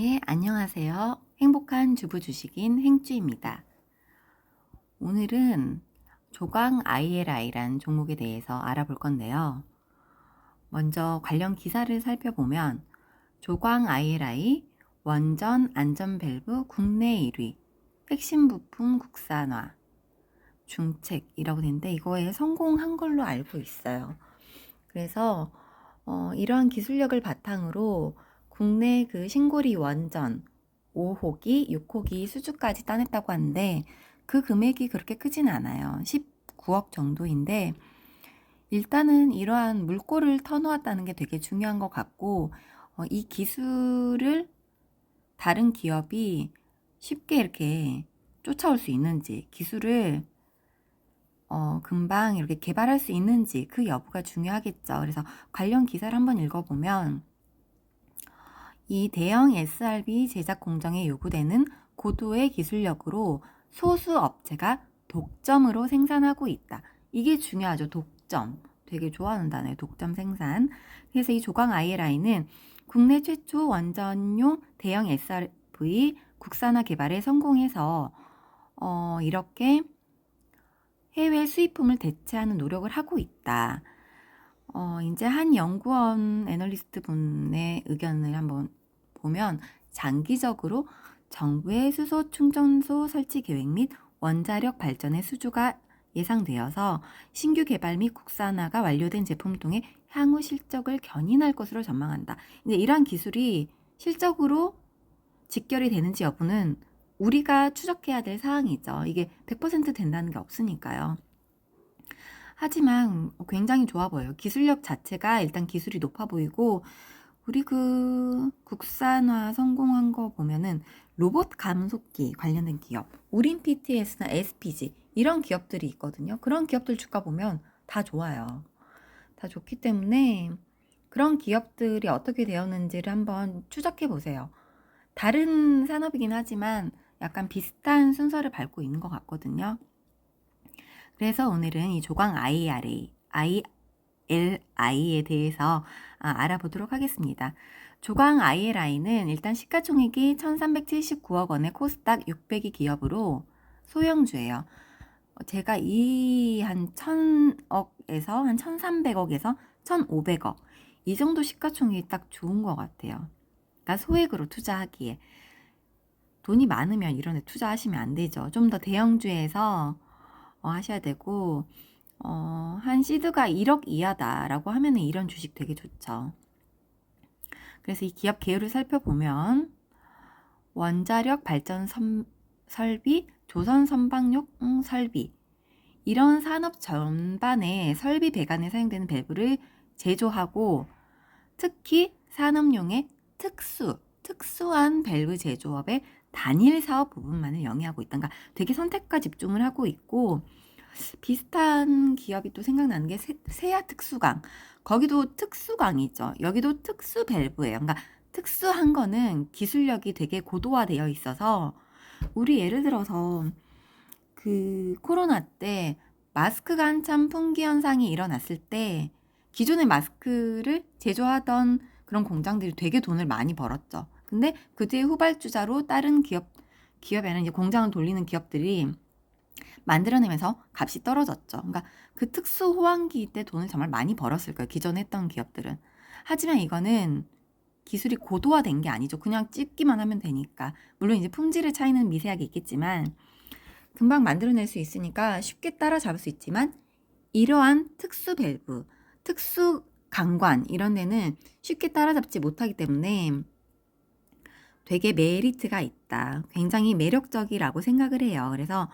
네, 안녕하세요. 행복한 주부 주식인 행주입니다. 오늘은 조강 ILI란 종목에 대해서 알아볼 건데요. 먼저 관련 기사를 살펴보면 조광 ILI 원전 안전 밸브 국내 1위 핵심 부품 국산화 중책이라고 되는데 이거에 성공한 걸로 알고 있어요. 그래서 어, 이러한 기술력을 바탕으로 국내 그 신고리 원전 5호기, 6호기 수주까지 따냈다고 하는데 그 금액이 그렇게 크진 않아요. 19억 정도인데 일단은 이러한 물꼬를 터놓았다는 게 되게 중요한 것 같고 어, 이 기술을 다른 기업이 쉽게 이렇게 쫓아올 수 있는지 기술을 어, 금방 이렇게 개발할 수 있는지 그 여부가 중요하겠죠. 그래서 관련 기사를 한번 읽어보면 이 대형 SRB 제작 공정에 요구되는 고도의 기술력으로 소수 업체가 독점으로 생산하고 있다. 이게 중요하죠. 독점. 되게 좋아하는 단어예요. 독점 생산. 그래서 이 조광 ILI는 국내 최초 원전용 대형 SRV 국산화 개발에 성공해서 어, 이렇게 해외 수입품을 대체하는 노력을 하고 있다. 어, 이제 한 연구원 애널리스트 분의 의견을 한번 보면 장기적으로 정부의 수소 충전소 설치 계획 및 원자력 발전의 수주가 예상되어서 신규 개발 및 국산화가 완료된 제품을 통해 향후 실적을 견인할 것으로 전망한다. 이제 이러한 기술이 실적으로 직결이 되는지 여부는 우리가 추적해야 될 사항이죠. 이게 100% 된다는 게 없으니까요. 하지만 굉장히 좋아 보여요. 기술력 자체가 일단 기술이 높아 보이고 우리 그 국산화 성공한 거 보면은 로봇 감속기 관련된 기업, 우린 PTS나 SPG 이런 기업들이 있거든요. 그런 기업들 주가 보면 다 좋아요. 다 좋기 때문에 그런 기업들이 어떻게 되었는지를 한번 추적해 보세요. 다른 산업이긴 하지만 약간 비슷한 순서를 밟고 있는 것 같거든요. 그래서 오늘은 이 조광 IRA, ILI에 대해서 아, 알아보도록 하겠습니다. 조광 ILI는 일단 시가총액이 1379억 원의 코스닥 600위 기업으로 소형주예요. 제가 이 한 1000억에서 한 1300억에서 1500억 이 정도 시가총액이 딱 좋은 것 같아요. 그러니까 소액으로 투자하기에 돈이 많으면 이런 데 투자하시면 안 되죠. 좀 더 대형주에서 어, 하셔야 되고 어, 한 시드가 1억 이하다라고 하면 이런 주식 되게 좋죠. 그래서 이 기업 개요를 살펴보면 원자력 발전 선, 설비, 조선 선박용 설비 이런 산업 전반의 설비 배관에 사용되는 밸브를 제조하고 특히 산업용의 특수, 특수한 밸브 제조업의 단일 사업 부분만을 영위하고 있다. 그러니까 되게 선택과 집중을 하고 있고 비슷한 기업이 또 생각나는 게 세, 세아 특수강. 거기도 특수강이죠. 여기도 특수 밸브예요. 그러니까 특수한 거는 기술력이 되게 고도화되어 있어서 우리 예를 들어서 그 코로나 때 마스크가 한참 품귀 현상이 일어났을 때 기존의 마스크를 제조하던 그런 공장들이 되게 돈을 많이 벌었죠. 근데 그 뒤에 후발주자로 다른 기업 기업에는 이제 공장을 돌리는 기업들이 만들어내면서 값이 떨어졌죠. 그러니까 그 특수 호황기 때 돈을 정말 많이 벌었을 거예요. 기존에 했던 기업들은. 하지만 이거는 기술이 고도화된 게 아니죠. 그냥 찍기만 하면 되니까. 물론 이제 품질의 차이는 미세하게 있겠지만 금방 만들어낼 수 있으니까 쉽게 따라잡을 수 있지만 이러한 특수 밸브, 특수 강관 이런 데는 쉽게 따라잡지 못하기 때문에 되게 메리트가 있다. 굉장히 매력적이라고 생각을 해요. 그래서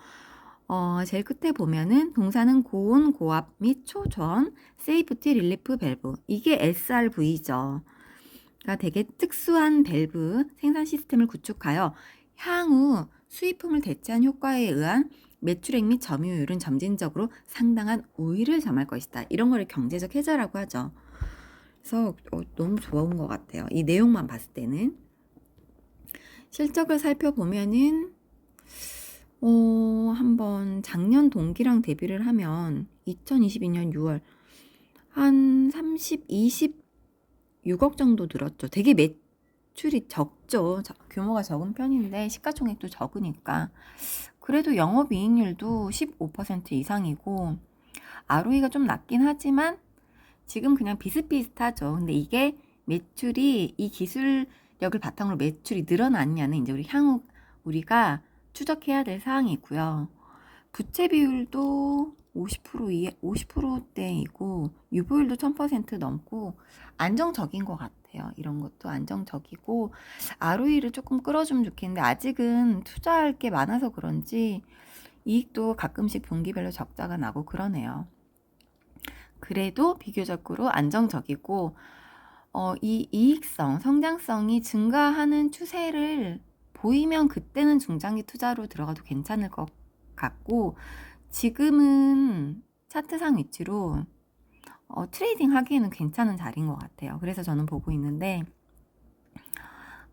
어, 제일 끝에 보면은 동사는 고온, 고압 및 초전, 세이프티 릴리프 밸브. 이게 SRV죠. 그러니까 되게 특수한 밸브 생산 시스템을 구축하여 향후 수입품을 대체한 효과에 의한 매출액 및 점유율은 점진적으로 상당한 우위를 점할 것이다. 이런 거를 경제적 해자라고 하죠. 그래서 어, 너무 좋은 것 같아요. 이 내용만 봤을 때는. 실적을 살펴보면은 어, 한번 작년 동기랑 대비를 하면 2022년 6월 한 30, 26억 정도 늘었죠. 되게 매, 매출이 적죠. 저- 규모가 적은 편인데 시가총액도 적으니까 그래도 영업이익률도 15% 이상이고 ROE가 좀 낮긴 하지만 지금 그냥 비슷비슷하죠. 근데 이게 매출이 이 기술력을 바탕으로 매출이 늘어났냐는 이제 우리 향후 우리가 추적해야 될 사항이고요. 부채 비율도 50% 이에 50%대이고 유보율도 1000% 넘고 안정적인 것 같아요. 이런 것도 안정적이고 ROE를 조금 끌어주면 좋겠는데 아직은 투자할 게 많아서 그런지 이익도 가끔씩 분기별로 적자가 나고 그러네요. 그래도 비교적으로 안정적이고 어, 이 이익성, 성장성이 증가하는 추세를 보이면 그때는 중장기 투자로 들어가도 괜찮을 것 같고 지금은 차트상 위치로 어, 트레이딩 하기에는 괜찮은 자리인 것 같아요. 그래서 저는 보고 있는데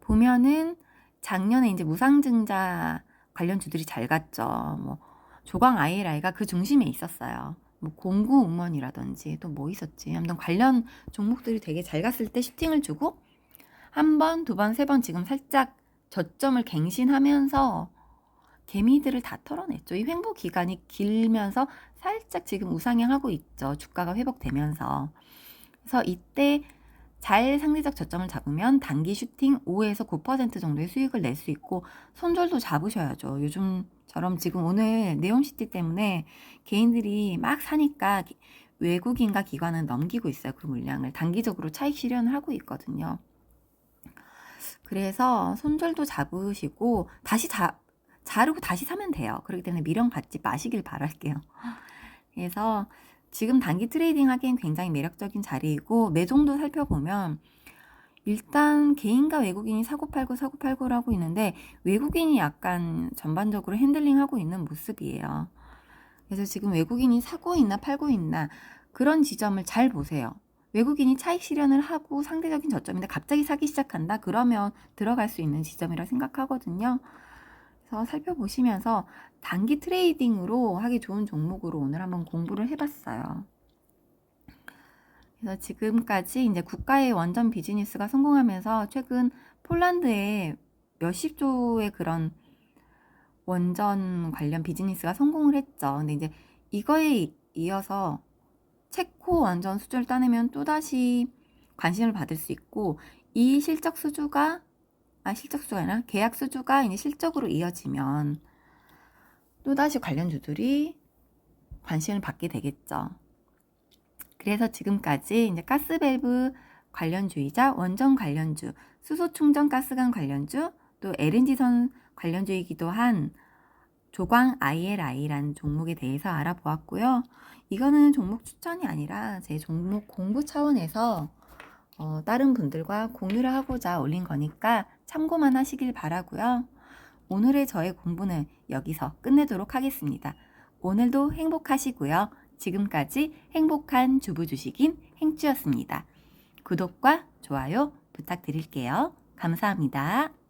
보면은 작년에 이제 무상증자 관련 주들이 잘 갔죠. 뭐 조광 ILI가 그 중심에 있었어요. 뭐 공구 음원이라든지 또 뭐 있었지. 아무튼 관련 종목들이 되게 잘 갔을 때 슈팅을 주고 한 번, 두 번, 세 번 지금 살짝 저점을 갱신하면서 개미들을 다 털어냈죠. 이 횡보 기간이 길면서 살짝 지금 우상향하고 있죠. 주가가 회복되면서. 그래서 이때 잘 상대적 저점을 잡으면 단기 슈팅 5에서 9% 정도의 수익을 낼 수 있고 손절도 잡으셔야죠. 요즘처럼 지금 오늘 네옴시티 때문에 개인들이 막 사니까 기- 외국인과 기관은 넘기고 있어요. 그 물량을 단기적으로 차익 실현을 하고 있거든요. 그래서 손절도 잡으시고 다시 자, 자르고 다시 사면 돼요. 그렇기 때문에 미련 갖지 마시길 바랄게요. 그래서 지금 단기 트레이딩 하기엔 굉장히 매력적인 자리이고 매종도 살펴보면 일단 개인과 외국인이 사고팔고 사고팔고를 하고 있는데 외국인이 약간 전반적으로 핸들링 하고 있는 모습이에요. 그래서 지금 외국인이 사고 있나 팔고 있나 그런 지점을 잘 보세요. 외국인이 차익 실현을 하고 상대적인 저점인데 갑자기 사기 시작한다? 그러면 들어갈 수 있는 지점이라 생각하거든요. 그래서 살펴보시면서 단기 트레이딩으로 하기 좋은 종목으로 오늘 한번 공부를 해봤어요. 그래서 지금까지 이제 국가의 원전 비즈니스가 성공하면서 최근 폴란드에 몇십 조의 그런 원전 관련 비즈니스가 성공을 했죠. 근데 이제 이거에 이어서 체코 원전 수주를 따내면 또다시 관심을 받을 수 있고 이 실적 수주가 아 실적 수주가 아니라 계약 수주가 이제 실적으로 이어지면 또다시 관련주들이 관심을 받게 되겠죠. 그래서 지금까지 이제 가스밸브 관련주이자 원전 관련주, 수소 충전 가스관 관련주, 또 LNG선 관련주이기도 한 조광 ILI라는 종목에 대해서 알아보았고요. 이거는 종목 추천이 아니라 제 종목 공부 차원에서 어, 다른 분들과 공유를 하고자 올린 거니까 참고만 하시길 바라고요. 오늘의 저의 공부는 여기서 끝내도록 하겠습니다. 오늘도 행복하시고요. 지금까지 행복한 주부 주식인 행주였습니다. 구독과 좋아요 부탁드릴게요. 감사합니다.